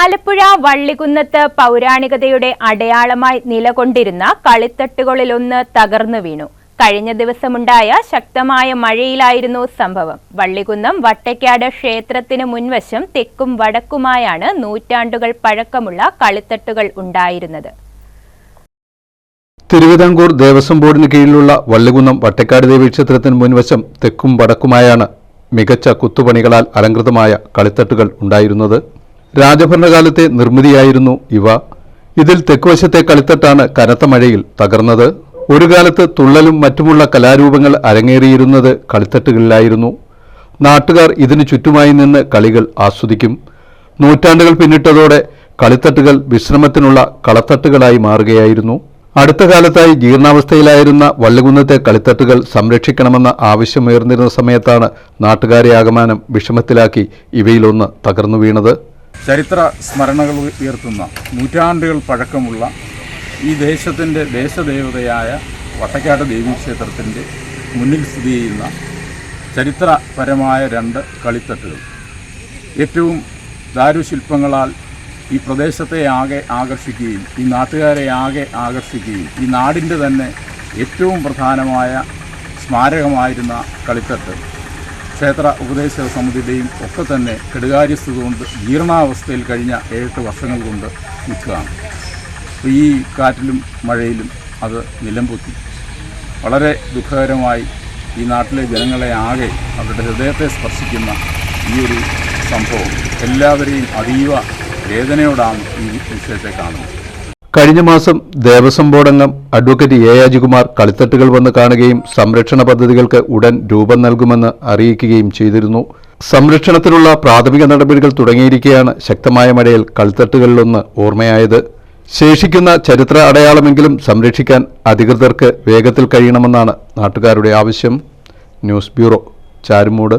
ആലപ്പുഴ വള്ളികുന്നത്ത് പൗരാണികതയുടെ അടയാളമായി നിലകൊണ്ടിരുന്ന കളിത്തട്ടുകളിലൊന്ന് തകർന്നു വീണു. കഴിഞ്ഞ ദിവസമുണ്ടായ ശക്തമായ മഴയിലായിരുന്നു സംഭവം. വള്ളികുന്നം വട്ടയ്ക്കാട് ക്ഷേത്രത്തിന് മുൻവശം തെക്കും വടക്കുമായാണ് നൂറ്റാണ്ടുകൾ പഴക്കമുള്ള കളിത്തട്ടുകൾ ഉണ്ടായിരുന്നത്. തിരുവിതാംകൂർ ദേവസ്വം ബോർഡിന് കീഴിലുള്ള വള്ളികുന്നം വട്ടക്കാട് ദേവീക്ഷേത്രത്തിന് മുൻവശം തെക്കും വടക്കുമായാണ് മികച്ച കുത്തുപണികളാൽ അലങ്കൃതമായ കളിത്തട്ടുകൾ ഉണ്ടായിരുന്നത്. രാജഭരണകാലത്തെ നിർമ്മിതിയായിരുന്നു ഇവ. ഇതിൽ തെക്കുവശത്തെ കളിത്തട്ടാണ് കനത്ത മഴയിൽ തകർന്നത്. ഒരു കാലത്ത് തുള്ളലും മറ്റുമുള്ള കലാരൂപങ്ങൾ അരങ്ങേറിയിരുന്നത് കളിത്തട്ടുകളിലായിരുന്നു. നാട്ടുകാർ ഇതിനു ചുറ്റുമായി നിന്ന് കളികൾ ആസ്വദിക്കും. നൂറ്റാണ്ടുകൾ പിന്നിട്ടതോടെ കളിത്തട്ടുകൾ വിശ്രമത്തിനുള്ള കളത്തട്ടുകളായി മാറുകയായിരുന്നു. അടുത്ത കാലത്തായി ജീർണാവസ്ഥയിലായിരുന്ന വള്ളികുന്നത്തെ കളിത്തട്ടുകൾ സംരക്ഷിക്കണമെന്ന ആവശ്യമുയർന്നിരുന്ന സമയത്താണ് നാട്ടുകാരെ ആകമാനം വിഷമത്തിലാക്കി ഇവയിലൊന്ന് തകർന്നു വീണത്. ചരിത്ര സ്മരണകൾ ഉയർത്തുന്ന നൂറ്റാണ്ടുകൾ പഴക്കമുള്ള ഈ ദേശത്തിന്റെ ദേശദേവതയായ വട്ടക്കാട് ദേവീക്ഷേത്രത്തിന്റെ മുന്നിൽ സ്ഥിതി ചെയ്യുന്ന ചരിത്രപരമായ രണ്ട് കളിത്തട്ടുകൾ. ഏറ്റവും ദാരുശില്പങ്ങളാൽ ഈ പ്രദേശത്തെ ആകെ ആകർഷിക്കുകയും ഈ നാട്ടുകാരെ ആകെ ആകർഷിക്കുകയും ഈ നാടിന്റെ തന്നെ ഏറ്റവും പ്രധാനമായ സ്മാരകമായിരുന്ന കളിത്തട്ട്. ക്ഷേത്ര ഉപദേശക സമിതിയുടെയും ഒക്കെ തന്നെ കെടുകാര്യസ്ഥത കൊണ്ട് ജീർണാവസ്ഥയിൽ കഴിഞ്ഞ ഏഴെട്ട് വർഷങ്ങൾ കൊണ്ട് നിൽക്കുകയാണ്. ഈ കാറ്റിലും മഴയിലും അത് നിലംപൊത്തി. വളരെ ദുഃഖകരമായി ഈ നാട്ടിലെ ജനങ്ങളെ ആകെ അവരുടെ ഹൃദയത്തെ സ്പർശിക്കുന്ന ഈ ഒരു സംഭവം എല്ലാവരെയും അതീവ വേദനയോടാണ് ഈ വിഷയത്തെ കാണുന്നത്. കഴിഞ്ഞ മാസം ദേവസ്വം ബോർഡംഗം അഡ്വക്കേറ്റ് എ അജികുമാർ കളിത്തട്ടുകൾ വന്ന് കാണുകയും സംരക്ഷണ പദ്ധതികൾക്ക് ഉടൻ രൂപം നൽകുമെന്ന് അറിയിക്കുകയും ചെയ്തിരുന്നു. സംരക്ഷണത്തിനുള്ള പ്രാഥമിക നടപടികൾ തുടങ്ങിയിരിക്കെയാണ് ശക്തമായ മഴയിൽ കളിത്തട്ടുകളിലൊന്ന് ഓർമ്മയായത്. ശേഷിക്കുന്ന ചരിത്ര അടയാളമെങ്കിലും സംരക്ഷിക്കാൻ അധികൃതർക്ക് വേഗത്തിൽ കഴിയണമെന്നാണ് നാട്ടുകാരുടെ ആവശ്യം. News bureau Charummood.